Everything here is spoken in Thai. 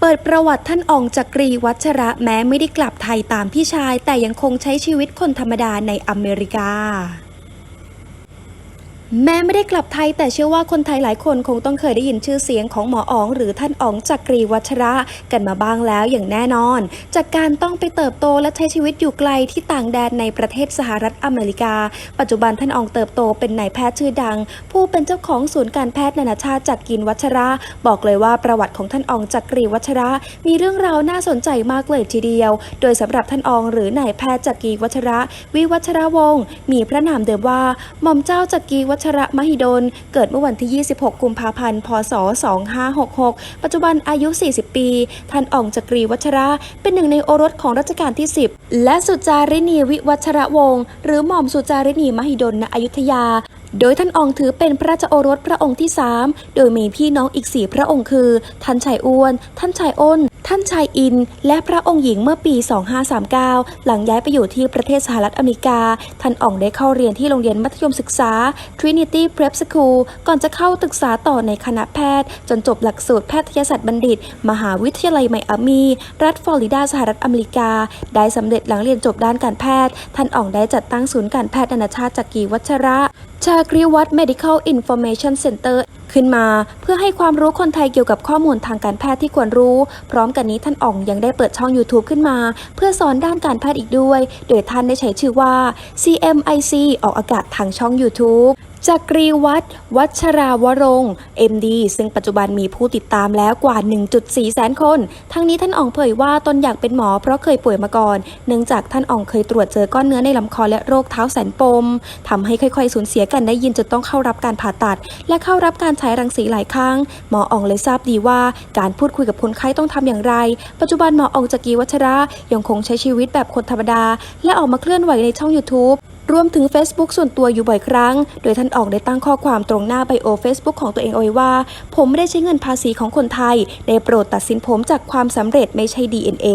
เปิดประวัติท่านอองจักรีวัชระแม้ไม่ได้กลับไทยตามพี่ชาย แต่ยังคงใช้ชีวิตคนธรรมดาในอเมริกา แม้ไม่ได้กลับไทยแต่เชื่อว่าคนไทยหลายคนคงต้องเคยได้ยินชื่อเสียงของหมออ๋อง หรือท่านอ๋องจักรีวัชระกันมาบ้างแล้วอย่างแน่นอน จากการต้องไปเติบโตและใช้ชีวิตอยู่ไกลที่ต่างแดนในประเทศสหรัฐอเมริกา ปัจจุบันท่านอ๋องเติบโตเป็นนายแพทย์ชื่อดัง ผู้เป็นเจ้าของศูนย์การแพทย์นานาชาติจักรีวัชระ บอกเลยว่าประวัติของท่านอ๋องจักรีวัชระ มีเรื่องราวน่าสนใจมากเลยทีเดียว โดยสำหรับท่านอ๋องหรือนายแพทย์จักรีวัชระ วิวัชระวงศ์มีพระนามเดิมว่าหม่อมเจ้าจักรีวัชระมหิดล เกิดเมื่อวันที่ 26 กุมภาพันธ์ พศ 2566 ปัจจุบันอายุ 40 ปี ท่านอ่องจักรีวัชระ เป็นหนึ่งในโอรสของรัชกาลที่ 10 และสุจารินีวิวัชระวงศ์ หรือหม่อมสุจารินีมหิดล ณ อยุธยาโดยท่านอองถือเป็นพระราชโอรสพระองค์ที่ 3 โดยมีพี่น้องอีก 4 พระองค์คือ ท่านชายอ้วน ท่านชายอ้น ท่านชายอิน และพระองค์หญิงเมื่อปี 2539 หลังย้ายไปอยู่ที่ประเทศสหรัฐอเมริกา ท่านอ่องได้เข้าเรียนที่โรงเรียนมัธยมศึกษา Trinity Prep School ก่อนจะเข้าศึกษาต่อในคณะแพทย์ จนจบหลักสูตรแพทยศาสตร์บัณฑิต มหาวิทยาลัยไมอามี รัฐฟลอริดาสหรัฐอเมริกา ได้สำเร็จหลังเรียนจบด้านการแพทย์ ท่านอ่องได้จัดตั้งศูนย์การแพทย์นานาชาติจักรีวัชระ ชากริวัต Medical Information Center ขึ้นมาเพื่อให้ความรู้คนไทยเกี่ยวกับข้อมูลทางการแพทย์ที่ควรรู้ พร้อมกันนี้ท่านอ่องยังได้เปิดช่อง YouTube ขึ้นมา เพื่อสอนด้านการแพทย์อีกด้วย โดยท่านได้ใช้ชื่อว่า CMIC ออกอากาศทางช่อง YouTube จักรีวัฒน์วัชราวรงค์ MD ซึ่งปัจจุบันมีผู้ติดตามแล้วกว่า 1.4 แสนคน ทั้งนี้ท่านอ่องเผยว่าตนอยากเป็นหมอเพราะเคยป่วยมาก่อน เนื่องจากท่านอ่องเคยตรวจเจอก้อนเนื้อในลำคอและโรคเท้าแสนปมทำให้ค่อยๆ สูญเสียกันได้ยินจนต้องเข้ารับการผ่าตัด และเข้ารับการใช้รังสีหลายครั้ง หมออ่องเลยทราบดีว่าการพูดคุยกับคนไข้ต้องทำอย่างไร ปัจจุบันหมออ่องจักรีวัชระยังคงใช้ชีวิตแบบคนธรรมดา และออกมาเคลื่อนไหวในช่อง YouTube รวมถึง Facebook ส่วนตัวอยู่บ่อยครั้ง โดยท่านออกได้ตั้งข้อความตรงหน้าไบโอ Facebook ของตัวเองเอาไว้ว่า ผมไม่ได้ใช้เงินภาษีของคนไทย ได้โปรดตัดสินผมจากความสำเร็จไม่ใช่ DNA